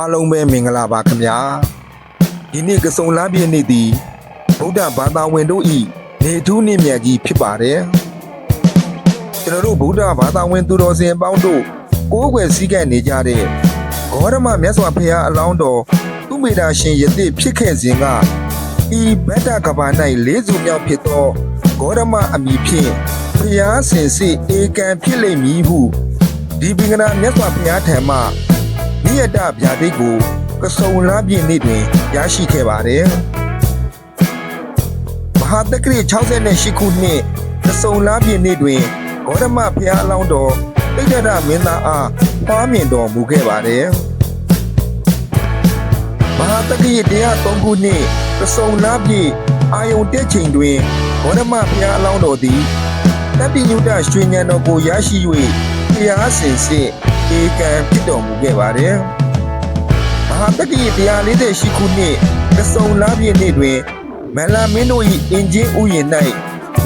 အားလုံးပဲမင်္ဂလာပါခင်ဗျာဒီနေ့ကစုံလပြည့်နေ့သည်ဗုဒ္ဓဘာသာဝင်တို့ဤနေထူးနေ့မြတ်ကြီးဖြစ်ပါတယ်ကျွန်တော်တို့ဗုဒ္ဓဘာသာဝင်သူတော်စင်အပေါင်းတို့ကိုးကွယ်စည်းကပ်နေကြတဲ့ဂေါရမမြတ်စွာဘုရားအလောင်းတော်သူမေတာရှင်ယသိဖြစ်ခဲ့စဉ်ကဤဗတ္တကဘာ၌လေးစုမြောက်ဖြစ်သောဂေါရမအမိဖြင့်ဘုရားဆင်စစ်ဧကံဖြစ်လိမ့်မည်ဟုဒီပင်ကနာမြတ်စွာဘုရားထံမှ နိယတဗျာဒိတ်ကိုကစုံလားပြည့်နေ့တွင်ရရှိခဲ့ပါတယ်။မဟာတက္ကရီ68ခုနှစ်ကစုံလားပြည့်နေ့တွင်ဂေါရမဘုရားအလောင်းတော်တိတ်တရမင်းသားအားပွားမြင်တော်မူခဲ့ပါတယ်။မဟာတက္ကရီ103ခုနှစ်ကစုံလားပြည့်အာယုန်တက်ချိန်တွင်ဂေါရမဘုရားအလောင်းတော်သည်တပ်ပိညုတရွှေဉဏ်တော်ကိုရရှိ၍ဘုရားဆင်စစ် ဧကံဖြစ်တော်မူခဲ့ပါတယ်။မဟာတက္ကရီ148ခုနှစ်ကစုံလားပြည့်နေ့တွင်မန္လာမင်းတို့၏အင်ဂျင်ဥယျာဉ်၌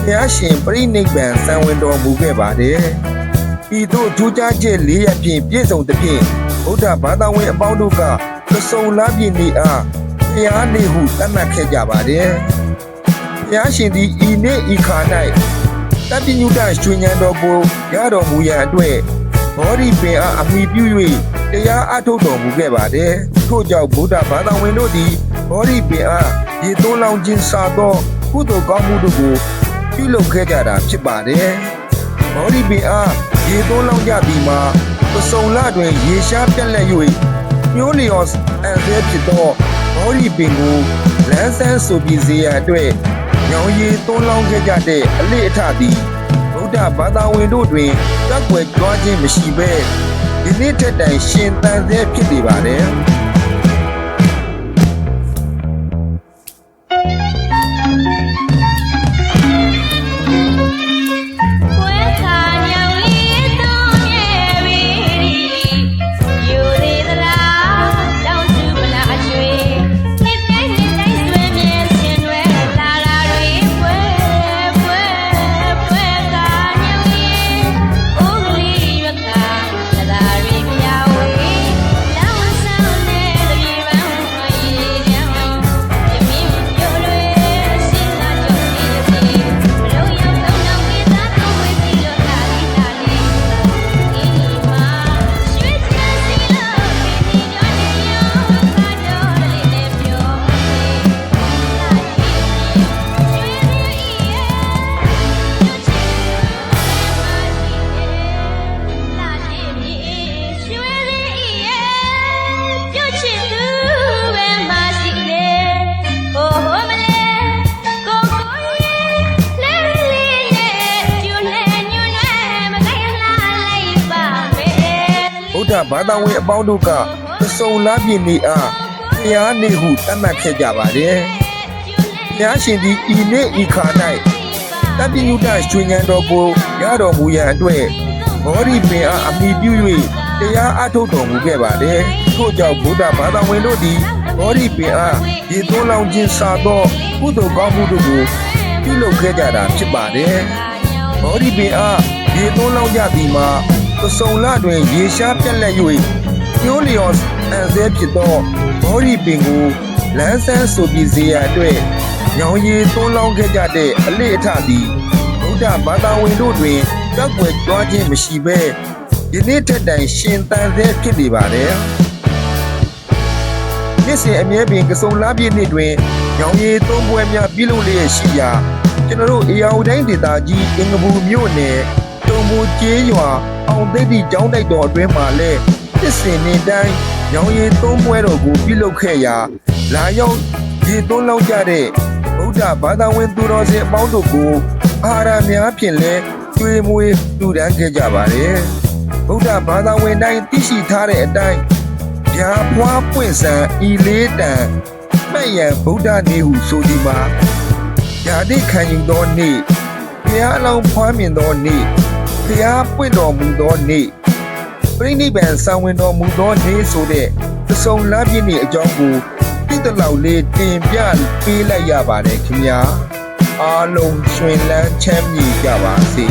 ဘုရားရှင်ပြိဋိဘံစံဝင်တော်မူခဲ့ပါတယ်။ဤသို့ထူးခြားချက်၄ရပ်ဖြင့်ပြည့်စုံသဖြင့်ဗုဒ္ဓဘာသာဝင်အပေါင်းတို့ကကစုံလားပြည့်နေ့အားဘုရားနေ့ဟုသတ်မှတ်ခဲ့ကြပါတယ်။ဘုရားရှင်သည်ဤနေ့ဤခါ၌တပ်ပိညုတရွှေဉဏ်တော်ကိုရတော်မူရန်အတွက် ဘောဓိပင်အားအမိပြု၍တရားအထုတ်တော်မူခဲ့ပါတယ်။ထို့ကြောင့်ဗုဒ္ဓဘာသာဝင်တို့သည်ဘောဓိပင်အားရေသွန်းလောင်းခြင်းစာသောကုသိုလ်ကောင်းမှုတို့ကိုပြုလုပ်ခဲ့ကြတာဖြစ်ပါတယ်။ဘောဓိပင်အားရေသွန်းလောင်းကြသည်မှာပစုံလတွင်ရေရှားပြက်လက်၍ညိုးလျော်အန်ဆဲဖြစ်သောဘောဓိပင်ကိုလန်းဆန်းဆိုပြီးစေရန်အတွက်ညောင်ရည်သွန်းလောင်းခဲ့ကြတဲ့အလေအထသည်ဗု ဒ္ဓဘာသာဝင်တို့တွင်ကြွက်ွယ်ကြွားခြင်းမရှိဘဲဒီနေ့ထက်တိုင်ရှင်သန်ဆဲဖြစ်နေပါတယ်။ ဒ္ဓဘာသာဝင်အပေါင်းတို့ကသစုံလားပြည့်နေ့အားဘုရားနေ့ဟုသတ်မှတ်ခဲ့ကြပါတယ်။ဘုရားရှင်သည်ဤနေ့ဤခါ၌တပ်ပိညုတရွှေဉဏ်တော်ကိုရတော်မူရန်အတွက်ဘောဓိပင်အားအမိပြု၍တရားအထုတ်တော်မူခဲ့ပါတယ်။ထို့ကြောင့်ဗုဒ္ဓဘာသာဝင်တို့သည်ဘောဓိပင်အားရေသွန်းလောင်းခြင်းစာသောကုသိုလ်ကောင်းမှုတို့ကိုပြုလုပ်ခဲ့ကြတာဖြစ်ပါတယ်။ဘောဓိပင်အားရေသွန်းလောင်းကြသည်မှာ ပစုံလတွင်ရေရှားပြက်လက်၍ညိုးလျော်အန်ဆဲဖြစ်သောဘောဓိပင်ကိုလန်းဆန်းဆိုပြီးစေရန်အတွက်ညောင်ရည်သွန်းလောင်းခဲ့ကြတဲ့အလေအထသည်ဗုဒ္ဓဘာသာဝင်တို့တွင်ကြောက်ွယ်ကြွားခြင်းမရှိဘဲယနေ့ထက်တိုင်ရှင်သန်ဆဲဖြစ်နေပါတယ်။နေ့စဉ်အမြဲပင်ကစုံလားပြည့်နေ့တွင်ညောင်ရည်သုံးပွဲများပြုလုပ်လျက်ရှိရာကျွန်တော်တို့အေယာဝတိုင်းဒေသကြီးအင်္ဂပူမြို့နယ် တုံဘူကျေးရွာအောင်သိတိကျောင်းတိုက်တော်အတွင်းမှာလဲတစ်စင်နေတိုင်းရောင်ရည်သုံးပွဲတော်ကိုပြုလုပ်ခဲ့ရာလာရောက်ရေသွန်းလောက်ကြတဲ့ဗုဒ္ဓဘာသာဝင်သူတော်စင်အပေါင်းတို့ကိုအာဟာရများဖြင့်လဲကျွေးမွေးလူဒန်းခဲ့ကြပါတယ်ဗုဒ္ဓဘာသာဝင်တိုင်းသိရှိထားတဲ့အတိုင်းဗျာဖွားပွင့်ဆန်ဤလေးတန်မှတ်ရန်ဗုဒ္ဓနေဟုဆိုဒီမှာဓာတိခံယူသောနေ့ဘုရားအလောင်းဖွားမြင်သောနေ့ ဘုရားပွင့်တော်မူသောနေ့ပြိဋိဘံဆံဝင်တော်မူသောနေ့ဆိုတဲ့သစုံလပြည့်နေ့အကြောင်းကိုတိတလောက်လေးတင်ပြပေးလိုက်ရပါတယ်ခင်ဗျာအားလုံးရှင်လန်းချမ်းမြေကြပါစေ